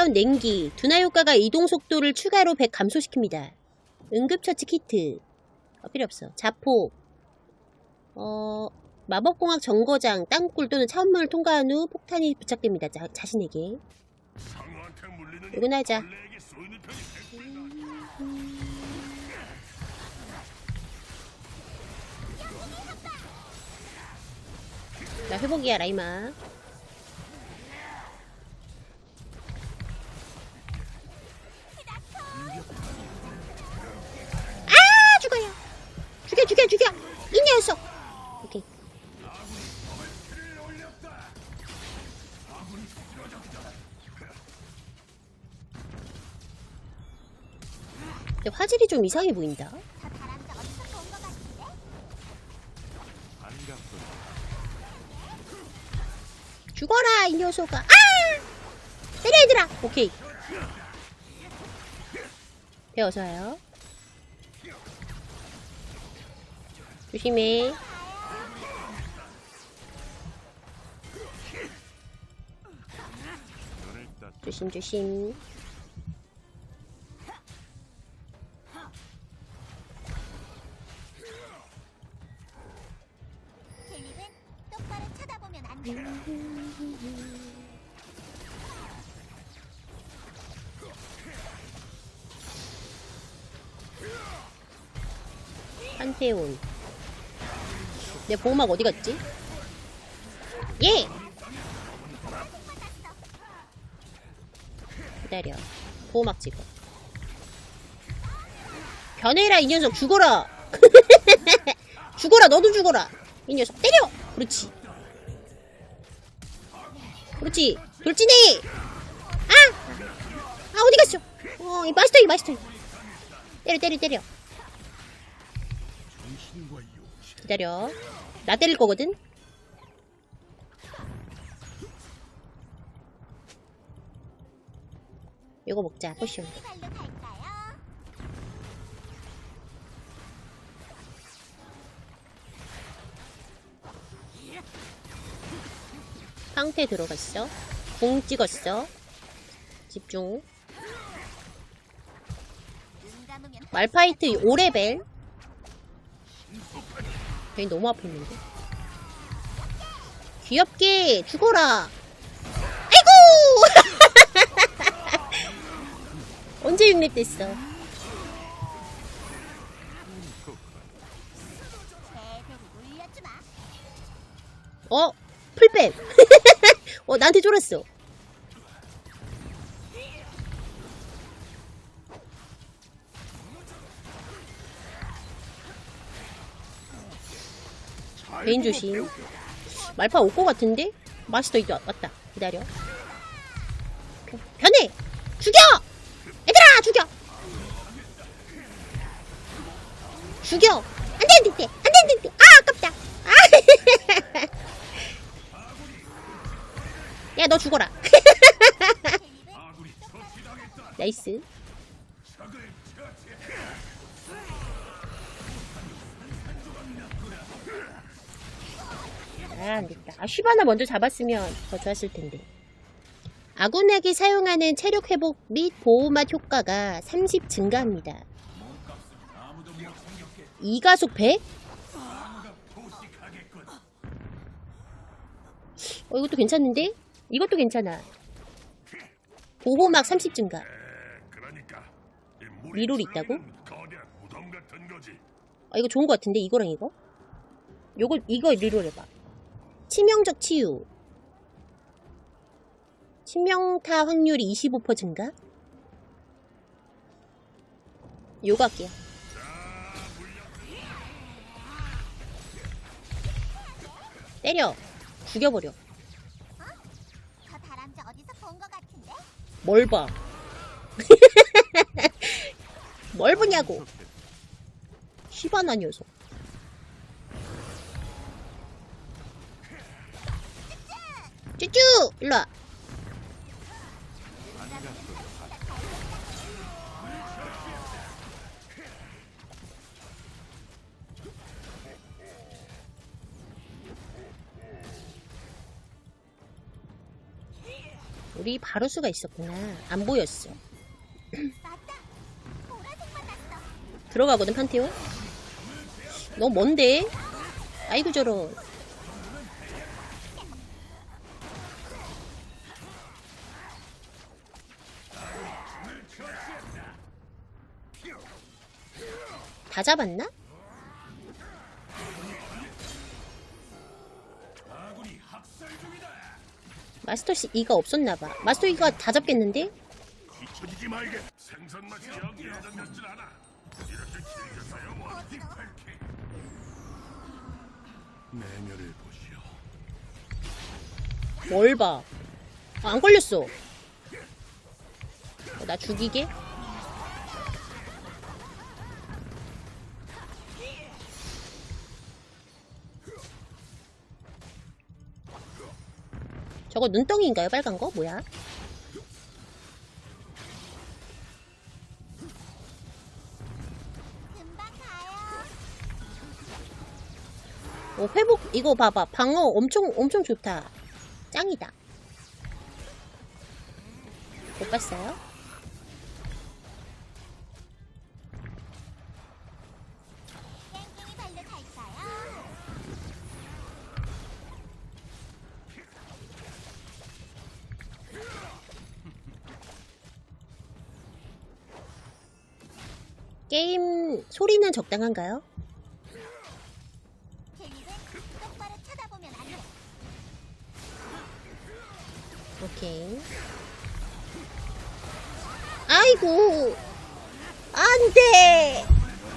차가운 냉기, 둔화 효과가 이동 속도를 추가로 100 감소시킵니다. 응급처치 키트. 어, 필요 없어. 자폭. 어, 마법공학 정거장, 땅굴 또는 차원문을 통과한 후 폭탄이 부착됩니다. 자, 자신에게. 이건 하자. 나 회복이야, 라이마. 죽여, 죽여. 이 녀석. 오케이. 화질이 좀 이상해 보인다. 죽어라 이 녀석아 아 때려 얘들아 오케이 배워서 와요 조심해. 조심 조심. 힐링은 똑바로 쳐다보면 안 돼. 판테온 내 보호막 어디 갔지? 예! 기다려. 보호막 찍어. 변해라 이 녀석. 죽어라. 죽어라 너도 죽어라. 이 녀석 때려! 그렇지. 그렇지. 돌진해! 아! 아 어디 갔어? 어 이 마스터 이 마스터이 때려 때려 때려 기다려. 나 때릴 거거든? 이거 먹자, 포션. 상태 들어갔어. 궁 찍었어. 집중. 말파이트 5레벨. 괜히 너무 아팠는데. 귀엽게 죽어라. 아이고! 언제 6렙 됐어? 제대로 물려주마. 어? 풀뱀. 어, 나한테 쫄았어. 개인 조심. 말파 올 것 같은데? 마스터 이제 왔다. 기다려. 변해! 죽여! 얘들아, 죽여! 죽여! 안 돼, 안 돼, 안 돼! 안 돼, 안 돼! 아, 아깝다! 아! 야, 너 죽어라. 나이스. 아, 안 됐다. 아, 슈바나 먼저 잡았으면 더 좋았을 텐데. 아군에게 사용하는 체력 회복 및 보호막 효과가 30 증가합니다. 이가속 100? 어, 이것도 괜찮은데? 이것도 괜찮아. 보호막 30 증가. 리롤이 있다고? 아, 이거 좋은 것 같은데? 이거랑 이거? 요거, 이거 리롤 해봐. 치명적 치유. 치명타 확률이 25% 증가? 요거 할게요. 때려. 죽여버려. 뭘 봐. 뭘 보냐고. 시바나 녀석. 쭈쭈! 일로와. 우리 바루스가 있었구나. 안 보였어. 들어가거든, 판테온? 너무 먼데? 아이고, 저런. 다 잡았나? 마스터 씨 이가 없었나 봐. 마스터 이가 다 잡겠는데? 뭘 봐. 아, 안 걸렸어. 어, 나 죽이게? 저거 눈덩이인가요? 빨간 거? 뭐야? 어, 회복, 이거 봐봐. 방어 엄청, 엄청 좋다. 짱이다. 못 봤어요? 게임 소리는 적당한가요? 오케이. 아이고! 안 돼!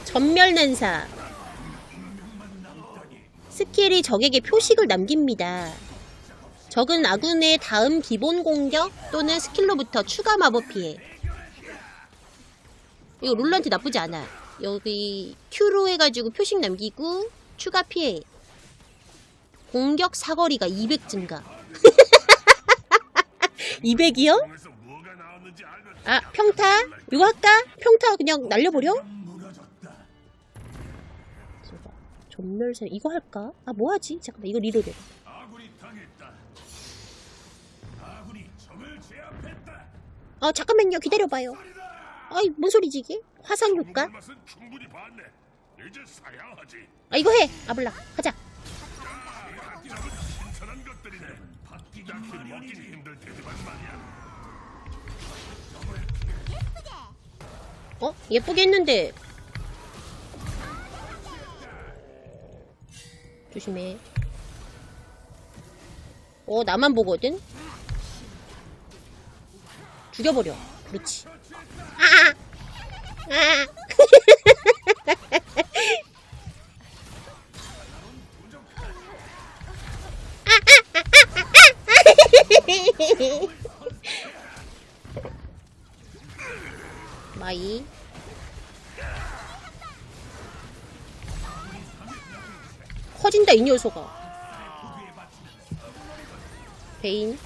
전멸 난사. 스킬이 적에게 표식을 남깁니다. 적은 아군의 다음 기본 공격 또는 스킬로부터 추가 마법 피해. 이거 롤란트 나쁘지 않아. 여기 Q로 해가지고 표식 남기고 추가 피해. 공격 사거리가 200 증가. 200이요? 에서 뭐가 나왔는지 알면 아, 평타? 이거 할까? 평타 그냥 날려버려? 전멸세 이거 할까? 아, 뭐 하지? 잠깐만, 이거 리로드. 아, 잠깐만요. 기다려봐요. 아이, 뭔 소리지, 이게? 화상 효과? 아, 이거 해! 아블라. 가자. 테지만 말이야. 어? 예쁘게 했는데. 조심해. 어, 나만 보거든? 죽여버려. 그렇지. 아! 아! 마이. 커진다 이 녀석아. 베인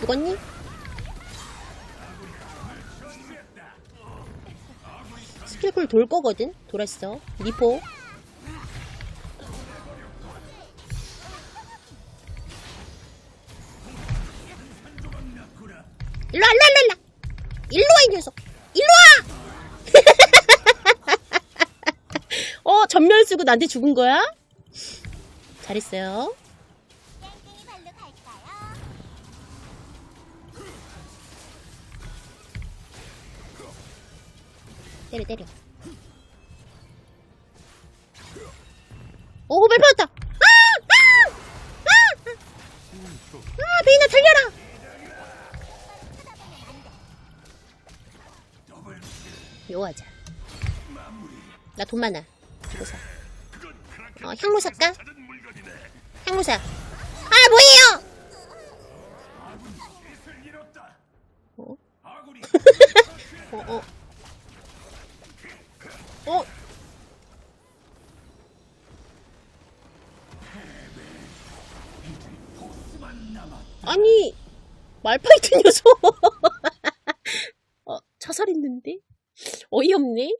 죽었니? 스킬풀 돌 거거든? 돌았어. 리포. 일로와 일로와 일로와. 일로와 이 녀석. 일로와! 어 전멸 쓰고 나한테 죽은 거야? 잘했어요 땡땡이 발로 갈까요? 때려 때려 오 호벨 받았다 아! 아! 아! 아 베이나 달려라 요거 하자 나 돈 많아 어, 향로 살까? 향로사 아 뭐예요. 어? 어, 어. 어? 아니, 말파이트 녀석. 어, 자살했는데? 어이없네?